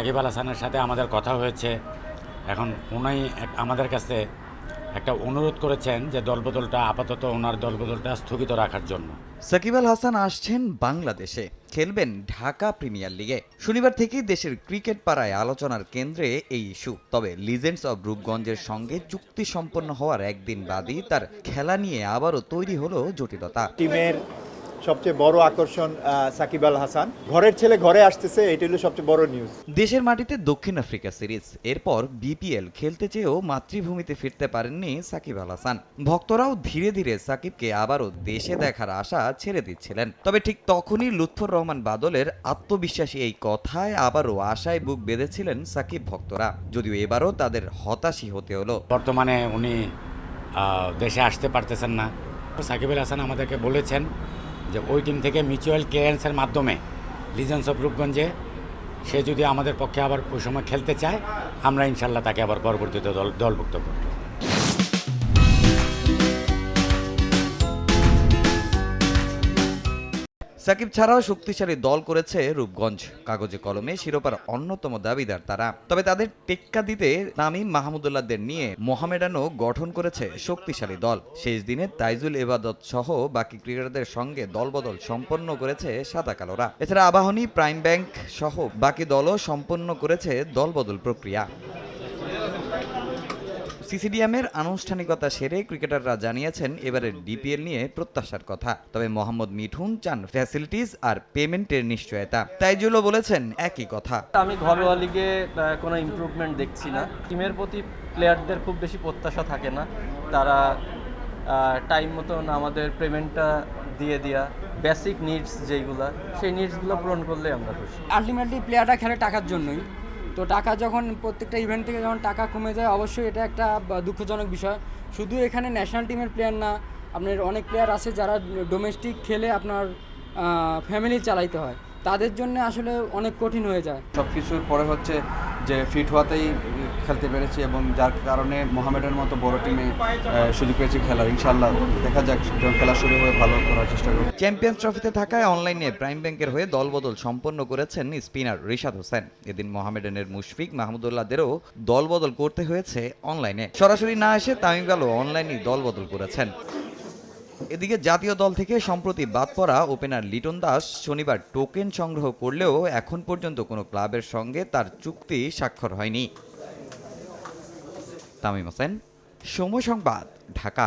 সাকিব আল হাসানের সাথে আমাদের কথা হয়েছে। এখন উনি আমাদের কাছে একটা অনুরোধ করেছেন যে দলবদলটা আপাতত ওনার দলবদলটা স্থগিত রাখার জন্য। সাকিব আল হাসান আসছেন বাংলাদেশে খেলবেন ঢাকা প্রিমিয়ার লিগে। শনিবার থেকেই দেশের ক্রিকেট পাড়ায় আলোচনার কেন্দ্রে এই ইস্যু। তবে লিজেন্ডস অব রূপগঞ্জের সঙ্গে চুক্তি সম্পন্ন হওয়ার একদিন বাদই তার খেলা নিয়ে আবারও তৈরি হলো জটিলতা। টিমের সবচেয়ে বড় আকর্ষণ সাকিব আল হাসান। ঘরের ছেলে ঘরে আসতেছে এটা হলো সবচেয়ে বড় নিউজ দেশের মাটিতে দক্ষিণ আফ্রিকা সিরিজ। এরপর বিপিএল খেলতে চেয়েও মাতৃভূমিতে ফিরতে পারেননি সাকিব আল হাসান। ভক্তরাও ধীরে ধীরে সাকিবকে আবারও দেশে দেখার আশা ছেড়ে দিচ্ছিলেন। তবে ঠিক তখনই লুৎফর রহমান বাদলের আত্মবিশ্বাসী এই কথায় আবারও আশায় বুক বেঁধেছিলেন সাকিব ভক্তরা। যদিও এবারও তাদের হতাশই হতে হলো। বর্তমানে উনি দেশে আসতে পারতেছেন না। সাকিব আল হাসান আমাদেরকে বলেছেন যে ওই টিম থেকে মিউচুয়াল ক্লিয়ারেন্সের মাধ্যমে লিজেন্স অফ রূপগঞ্জে সে যদি আমাদের পক্ষে আবার ওই সময় খেলতে চায়, আমরা ইনশাল্লাহ তাকে আবার পরবর্তীতে দল দলভুক্ত করব। সাকিব ছাড়াও শক্তিশালী দল করেছে রূপগঞ্জ কাগজে কলমে শিরোপার অন্যতম দাবিদার তারা। তবে তাদের টেক্কা দিতে নামিম মাহমুদুল্লাহদের নিয়ে মোহামেডানও গঠন করেছে শক্তিশালী দল। শেষ দিনে তাইজুল এবাদত সহ বাকি ক্রিকেটারদের সঙ্গে দলবদল সম্পন্ন করেছে সাদা কালোরা এছাড়া আবাহনী, প্রাইম ব্যাংক সহ বাকি দলও সম্পন্ন করেছে দলবদল প্রক্রিয়া। সিসিডিএমের আনুষ্ঠানিকতা সেরে ক্রিকেটাররা জানিয়েছেন এবারের ডিপিএল নিয়ে প্রত্যাশার কথা। তবে মোহাম্মদ মিঠুন চান ফ্যাসিলিটিস আর পেমেন্টের নিশ্চয়তা। তাইজুলও বলেছেন একই কথা। আমি ঘরোয়া লিগে কোনো ইমপ্রুভমেন্ট দেখছি না। টিমের প্রতি প্লেয়ারদের খুব বেশি প্রত্যাশা থাকে না। তারা টাইম মতন আমাদের পেমেন্টটা দিয়ে দেওয়া বেসিক নিডস যেইগুলা সেই নিডসগুলো পূরণ করলে আমরা খুশি। আলটিমেটলি প্লেয়াররা খেলে টাকার জন্যই। তো টাকা যখন প্রত্যেকটা ইভেন্ট থেকে যখন টাকা কমে যায়, অবশ্যই এটা একটা দুঃখজনক বিষয়। শুধু এখানে ন্যাশনাল টিমের প্লেয়ার না, আপনার অনেক প্লেয়ার আছে যারা ডোমেস্টিক খেলে আপনার ফ্যামিলি চালাইতে হয়। তাদের জন্য আসলে অনেক কঠিন হয়ে যায়। সব কিছুর পরে হচ্ছে যে ফিট হওয়াতেই খেলতে পেরেছি এবং যার কারণে মোহামেডান মতো বড় টিমে সুযোগ পেয়েছি খেলার। ইনশাল্লাহ দেখা যাক যখন খেলা শুরু হয়ে ভালো করার চেষ্টা করব। চ্যাম্পিয়ন্স ট্রফিতে থাকায় অনলাইনে প্রাইম ব্যাংকের হয়ে দলবদল সম্পন্ন করেছেন স্পিনার রিশাদ হোসেন। এদিন মোহামেডানের মুশফিক মাহমুদুল্লাহদেরও দলবদল করতে হয়েছে অনলাইনে সরাসরি না এসে তামিম গালও অনলাইনেই দলবদল করেছেন। এদিকে জাতীয় দল থেকে সম্প্রতি বাদ পড়া ওপেনার লিটন দাস শনিবার টোকেন সংগ্রহ করলেও এখন পর্যন্ত কোনো ক্লাবের সঙ্গে তার চুক্তি স্বাক্ষর হয়নি। তামিম হোসেন, সময় সংবাদ, ঢাকা।